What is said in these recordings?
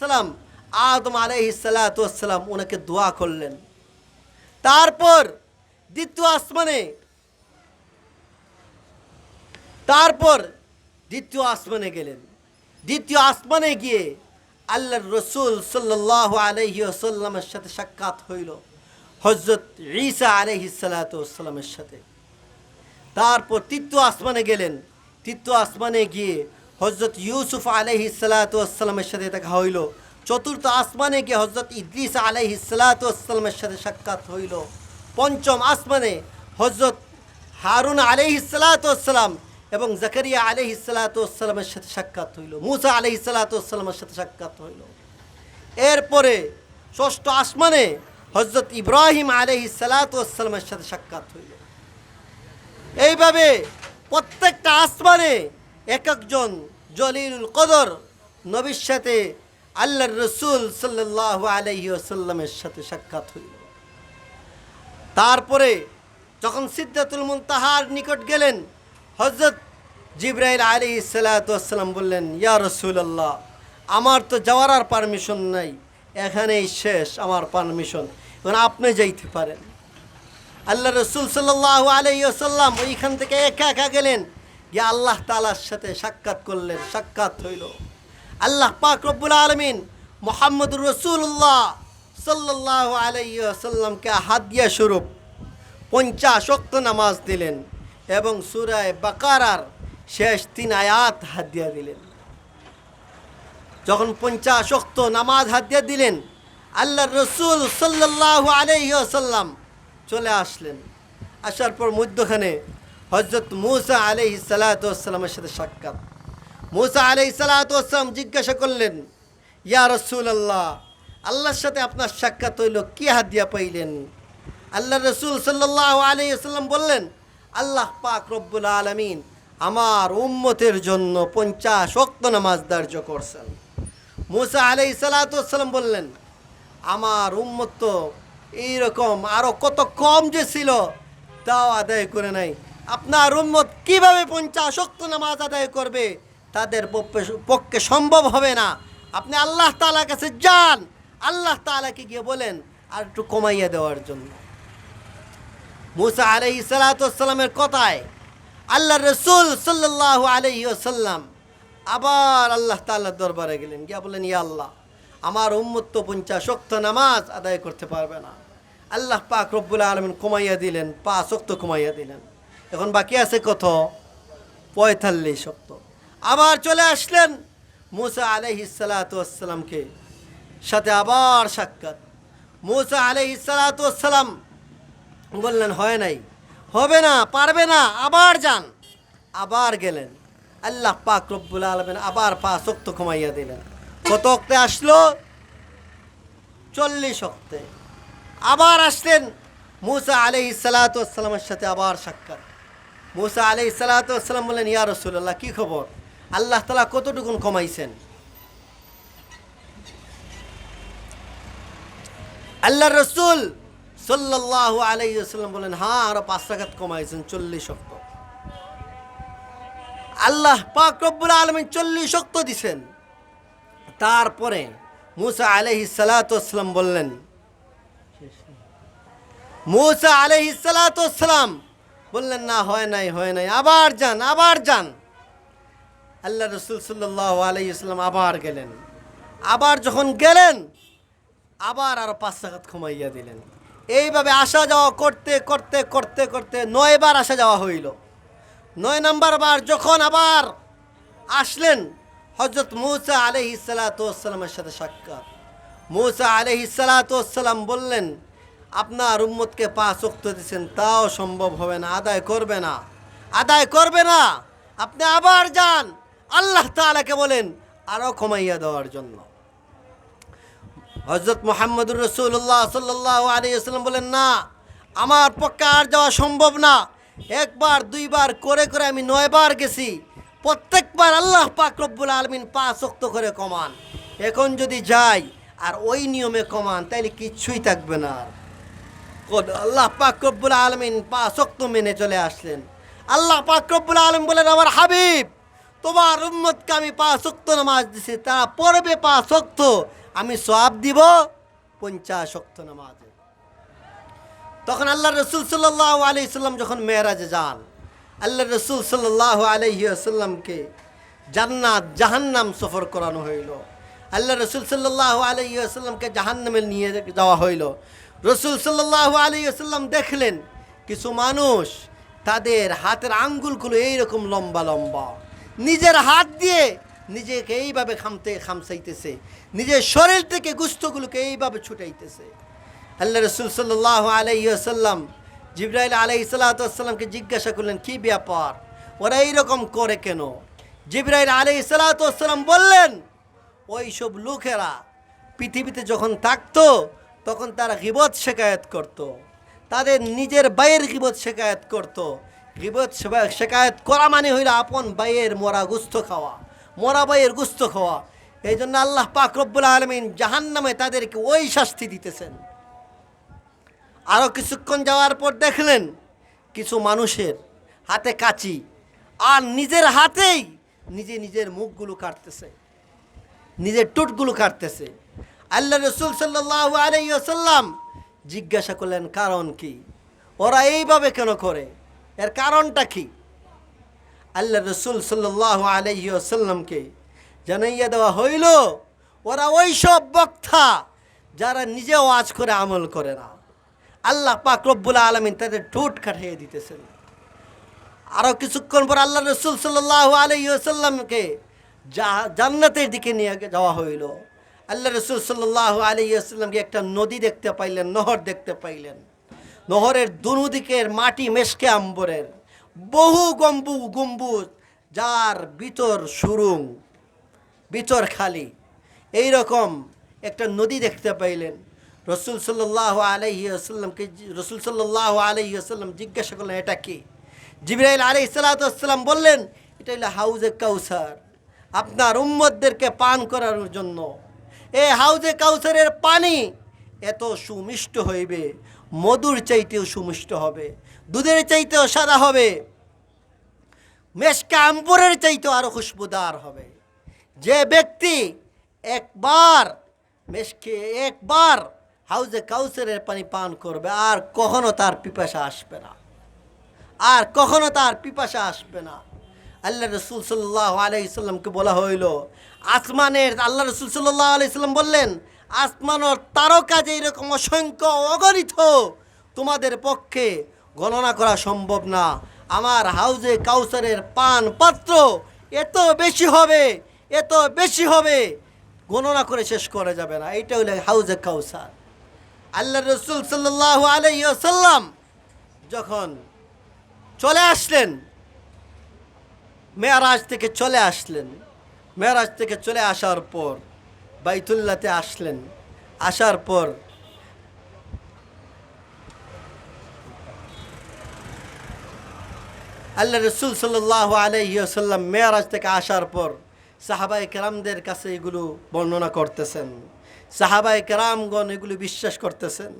সালাম, আদম আলাইহিসালাম ওনাকে দোয়া করলেন। তারপর দ্বিতীয় আসমানে, তারপর দ্বিতীয় আসমানে গেলেন। দ্বিতীয় আসমানে গিয়ে আল্লাহর রসুল সাল্লাহ আলহি আসাল্লামের সাথে সাক্ষাৎ হইল হজরত ঈসা আলহি সালাতামের সাথে। তারপর তৃতীয় আসমানে গেলেন। তৃতীয় আসমানে গিয়ে হজরত ইউসুফ আলহি সালাতামের সাথে দেখা হইল। চতুর্থ আসমানে গিয়ে হজরত ইদ্রিস আলহি সালাতামের সাথে সাক্ষাৎ হইল। পঞ্চম আসমানে হজরত হারুন আলহি সালাতাম এবং জাকারিয়া আলহি সালাতামের সাথে সাক্ষাৎ হইল। মুসা আলহি সালাতামের সাথে সাক্ষাৎ হইল। এরপরে ষষ্ঠ আসমানে হজরত ইব্রাহিম আলহি সালাতামের সাথে সাক্ষাৎ হইল। এইভাবে প্রত্যেকটা আসমানে এক একজন জলিলুল কদর, নবীর সাথে আল্লাহর রসুল সাল্লাহ আলহি আসাল্লামের সাথে সাক্ষাৎ হইল। তারপরে যখন সিদ্ধাতুল মুনতাহার নিকট গেলেন হজরত জিব্রাইল আলী সালাতাম বললেন, ইয়া রসুলাল্লাহ, আমার তো যাওয়ার আর পারমিশন নাই, এখানেই শেষ আমার পারমিশন, এখন আপনি যাইতে পারেন। আল্লাহ রসুল সাল্লাহ আলাইসাল্লাম ওইখান থেকে একা একা গেলেন। গিয়ে আল্লাহ তালার সাথে সাক্ষাৎ করলেন, সাক্ষাৎ হইল। আল্লাহ পাক রব্বুল আলমিন মোহাম্মদুর রসুল্লাহ সাল্লাহ আলাইসাল্লামকে হাদিয়া স্বরূপ পঞ্চাশ অক্ত নামাজ দিলেন এবং সুরায় বাকারার শেষ তিন আয়াত হাদিয়া দিলেন। যখন পঞ্চাশ অক্ত নামাজ হাদিয়া দিলেন আল্লাহ রসুল সাল্লাহ আলাইসাল্লাম চলে আসলেন। আসার পর মধ্যখানে হজরত মুসা আলহি সালাতামের সাথে সাক্ষাৎ। মুসা আলহি সালাতাম জিজ্ঞাসা করলেন, ইয়া রসুল আল্লাহ আল্লাহর সাথে আপনার সাক্ষাৎ হইল, কি হাদিয়া পাইলেন? আল্লাহ রসুল সাল্লাহ আলাইসাল্লাম বললেন, আল্লাহ পাক রব্বুল আলমিন আমার উম্মতের জন্য পঞ্চাশ অক্ত নামাজ ধার্য করছেন। মুসা আলাই সালাতাম বললেন, আমার উম্মত তো এইরকম আরও কত কম যে ছিল, তাও আদায় করে নাই। আপনার উম্মত কীভাবে পঞ্চাশ শক্ত নামাজ আদায় করবে? তাদের পক্ষে- পক্ষে সম্ভব হবে না। আপনি আল্লাহ তালার কাছে যান। আল্লাহ তালাকে গিয়ে বলেন, আর একটু কমাইয়া দেওয়ার জন্য। মুসা আলহি সালাতামের কথায় আল্লাহ রসুল সাল্লাহ আলহি আসাল্লাম আবার আল্লাহ তাল্লাহ দরবারে গেলেন। গিয়া বললেন, ইয়া আল্লাহ, আমার উম্মত তো পঞ্চাশ শক্ত নামাজ আদায় করতে পারবে না। আল্লাহ পাক রব্বুল আলমিন কমাইয়া দিলেন পা শক্ত কমাইয়া দিলেন। এখন বাকি আছে কত? পঁয়তাল্লিশ শক্ত। আবার চলে আসলেন মুসা আলহি সালাতামকে সাথে আবার সাক্ষাৎ। মুসা আলহি সালাতাম বললেন, হয় নাই, হবে না, পারবে না, আবার যান। আবার গেলেন। আল্লাহ পাক রব্বুল আলমেন আবার পা শক্ত কমাইয়া দিলেন। কত অক্তে আসলো? চল্লিশ অক্তে আবার আসলেন মুসা আলহি সালাতামের সাথে আবার সাক্ষাৎ। মুসা আলহি সালাতাম বললেন, ইয়া রসুল্লাহ কী খবর? আল্লাহ তালা কতটুকুন কমাইছেন আল্লাহ রসুল সাল্লাহ আলাইসাল্লাম বলেন হ্যাঁ আরও পাঁচ টাকাত কমাইছেন চল্লিশ শক্ত আল্লাহ পাক রব্বুল আলমিন চল্লিশ শক্ত দিছেন। তারপরে মুসা আলহি সালাতাম বললেন, মুসা আলহি সালাতাম বললেন, না, হয় নাই হয় নাই। আবার যান আবার যান। আল্লাহ রসুল সাল্লাহ আলাইসাল্লাম আবার গেলেন। আবার যখন গেলেন, আবার আরও পাঁচ টাকাত কমাইয়া দিলেন। এইভাবে আসা যাওয়া করতে করতে করতে করতে নয়বার আসা যাওয়া হইল। নয় নম্বর বার যখন আবার আসলেন হজরত মৌসা আলহি সালাতামের সাথে সাক্ষাৎ। মৌসা আলহি সালাতাম বললেন আপনার উম্মতকে পাঁচ উক্ত দিচ্ছেন তাও সম্ভব হবে না, আদায় করবে না। আদায় করবে না। আপনি আবার যান। আল্লাহ তালাকে বলেন আরও কমাইয়া দেওয়ার জন্য। হজরত মোহাম্মদুর রসুল্লাহ সাল্লাহ আলিয়াল্লাম বলেন, না, আমার পক্ষে আর যাওয়া সম্ভব না। একবার, দুইবার, করে করে আমি নয়বার গেছি। প্রত্যেকবার আল্লাহ পাক রব্বুল আলমিন পাঁচ শক্ত করে কমান। এখন যদি যাই, আর ওই নিয়মে কমান, তাইলে কিচ্ছুই থাকবে না আর। আল্লাহ পাক রব্বুল আলমিন পাঁচ অক্ত মেনে চলে আসলেন। আল্লাহ পাক রব্বুল আলম বলেন, আমার হাবিব, তোমার উম্মতকে আমি পাঁচ অক্ত নামাজ দিছি, তারা পড়বে পাঁচ অক্ত আমি সব দিব পঞ্চাশ অক্ত নামাজে। তখন আল্লাহ রসুল সাল্লাহ আলি সাল্লাম যখন মেয়েরাজে যান আল্লাহ রসুল সাল্লাহ আলহি আসাল্লামকে জান্নাত, জাহান্নাম সফর করানো হইল। আল্লাহ রসুল সাল্লাহ আলহি আসাল্লামকে জাহান্নামে নিয়ে যাওয়া হইল। রসুল সাল্লাহ আলহি আসাল্লাম দেখলেন কিছু মানুষ তাদের হাতের আঙ্গুলগুলো এইরকম লম্বা লম্বা। নিজের হাত দিয়ে নিজেকে এইভাবে খামতে খামসাইতেছে নিজের শরীর থেকে গুস্তগুলোকে এইভাবে ছুটাইতেছে। আল্লাহ রসুল সাল্লাহ আলাইসাল্লাম জিব্রাইল আলাই সাল্লাতামকে জিজ্ঞাসা করলেন, কি ব্যাপার? ওরা এইরকম করে কেন? জিব্রাইল আলাই সাল্লাতাম বললেন, ওই সব লোকেরা পৃথিবীতে যখন থাকতো তখন তারা গিবত শেখায়ত করত। তাদের নিজের বাইয়ের গিবত শেখায়ত করত। গিবত শেখা- শেখায়ত করা মানে হইল আপন বাইয়ের মরা গুস্ত খাওয়া, মরা বাইয়ের গুস্ত খাওয়া এই জন্য আল্লাহ পাক রব্বুল আলমিন জাহান্নামে তাদেরকে ওই শাস্তি দিতেছেন আরও কিছুক্ষণ যাওয়ার পর দেখলেন কিছু মানুষের হাতে কাচি আর নিজের হাতেই নিজে নিজের মুখগুলো কাটতেছে, নিজের টুটগুলো কাটতেছে আল্লাহ রসুল সাল্লাহ আলাইসাল্লাম জিজ্ঞাসা করলেন, কারণ কি? ওরা এইভাবে কেন করে? এর কারণটা কি? আল্লাহ রসুল সাল্লাহ আলাইসাল্লামকে জানাইয়া দেওয়া হইল, ওরা ওই সব বক্তা যারা নিজে ওয়াজ করে আমল করে না। আল্লাহ পাক রব্বুল আলমিন তাদের ঠোঁট কাটিয়ে দিতেছেন। আরও কিছুক্ষণ পর আল্লাহ রসুল সাল্লাহ আলাইসাল্লামকে জান্নাতের দিকে নিয়ে যাওয়া হইল। আল্লাহ রসুল সাল্লাহ আলাইসাল্লামকে একটা নদী দেখতে পাইলেন, নহর দেখতে পাইলেন। নহরের দুনু দিকের মাটি মেশকে আম্বরের, বহু গম্বু, গম্বুজ, যার ভিতর সুরুং, ভিতর খালি। এই রকম একটা নদী দেখতে পাইলেন। রসুল সাল্লাহ আলহি আসাল্লামকে রসুল সাল্লাহ আলহি আসাল্লাম জিজ্ঞাসা করলেন, এটা কি? জিবরাইল আলি সাল্লাতাম বললেন, এটা হলো হাউজে কাউসার। আপনার উম্মদদেরকে পান করার জন্য। এই হাউজে কাউসারের পানি। এত সুমিষ্ট হইবে, মধুর চাইতেও সুমিষ্ট হবে, দুধের চাইতেও সাদা হবে, মেশকা আম্বরের চাইতেও আরও খুশবুদার হবে। যে ব্যক্তি একবার, মেশকে একবার হাউজে কাউসারের পানি পান করবে, আর কখনো তার পিপাসা আসবে না। আর কখনো তার পিপাসা আসবে না। আল্লাহ রসুল সাল্লাহ আলাইসাল্লামকে বলা হইল, আসমানের, আল্লাহ রসুল সাল্লাহ আলাইসাল্লাম বললেন আসমানের তারকা যে এরকম অসংখ্য অগণিত, তোমাদের পক্ষে গণনা করা সম্ভব না। আমার হাউজে কাউসারের পান পাত্র এত বেশি হবে, এত বেশি হবে, গণনা করে শেষ করা যাবে না। এইটা হলো হাউজে কাউসার। আল্লাহ রসুল সাল্লাহ আলাইসাল্লাম যখন চলে আসলেন মেয়ারাজ থেকে চলে আসলেন। মেয়ারাজ থেকে চলে আসার পর বাইতুল্লাতে আসলেন। আসার পর আল্লাহ রসুল সাল্লাহ আলহিসাল্লাম মেয়ারাজ থেকে আসার পর সাহাবাই কেরামদের কাছে এগুলো বর্ণনা করতেছেন। সাহাবাই কেরামগণ এগুলো বিশ্বাস করতেছেন।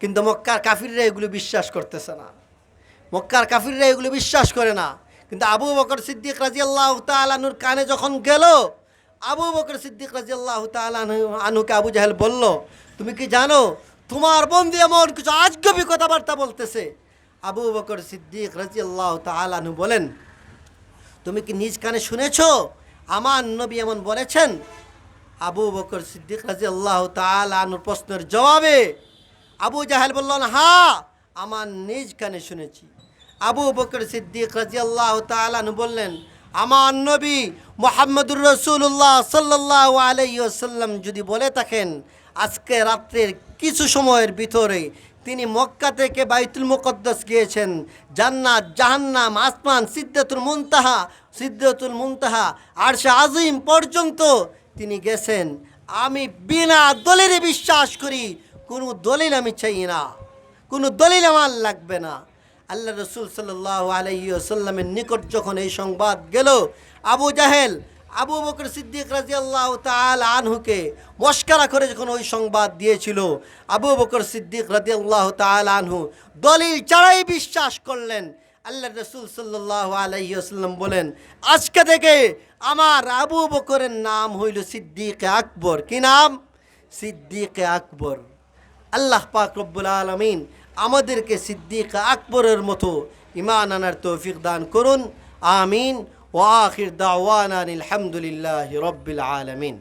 কিন্তু মক্কার কাফিররা এগুলো বিশ্বাস করতেছে না। মক্কার কাফিররা এগুলো বিশ্বাস করে না। কিন্তু আবু বকর সিদ্দিক রাজি আল্লাহ তালানুর কানে যখন গেল, আবু বকর সিদ্দিক রাজি আল্লাহ আনুকে আবু জাহেল বলল, তুমি কি জানো, তোমার বন্ধু এমন কিছু আজগবি কথাবার্তা বলতেছে? আবু বকর সিদ্দিক রাজি আল্লাহ তালানু বলেন, তুমি কি নিজ কানে শুনেছ? আমার নবী এমন বলেছেন? আবু বকর সিদ্দিক রাজি আল্লাহ তালানুর প্রশ্নের জবাবে আবু জাহেল বললেন হা আমার নিজ কানে শুনেছি। আবু বকর সিদ্দিক রাজি আল্লাহ তালানু বললেন, আমার নবী মোহাম্মদুর রসুল্লাহ সাল্লাহ আলাইসাল্লাম যদি বলে থাকেন, আজকে রাত্রের কিছু সময়ের ভিতরে তিনি মক্কা থেকে বাইতুল মুকদ্দাস গিয়েছেন। জান্নাত, জাহান্নাম, আসমান সিদ্ধাতুল মুনতাহা সিদ্ধাতুল মুনতাহা, আরশা আজিম পর্যন্ত তিনি গেছেন। আমি বিনা দলিলে বিশ্বাস করি, কোনো দলিল আমি চাই না। কোনো দলিল আমার লাগবে না। আল্লাহ রসুল সাল্লাহ আলাইসাল্লামের নিকট যখন এই সংবাদ গেল, আবু জাহেল, আবু বকর সিদ্দিক রাজি আল্লাহ তাল আনহুকে মস্কারা করে যখন ওই সংবাদ দিয়েছিল, আবু বকর সিদ্দিক রাজি আল্লাহ তাল আনহু দলিল ছাড়াই বিশ্বাস করলেন। আল্লাহ রসুল সাল্লাহ আলাইসাল্লাম বলেন, আজকে থেকে আমার আবু বকরের নাম হইল সিদ্দিক আকবর। কি নাম? সিদ্দিক আকবর। আল্লাহ পাক রব্বুল আলমিন আমাদেরকে সিদ্দিক আকবরের মতো ইমান আনার তৌফিক দান করুন। আমিন। ওয়াখির দাওয়ান আলহামদুলিল্লাহ রব্বিল আলমিন।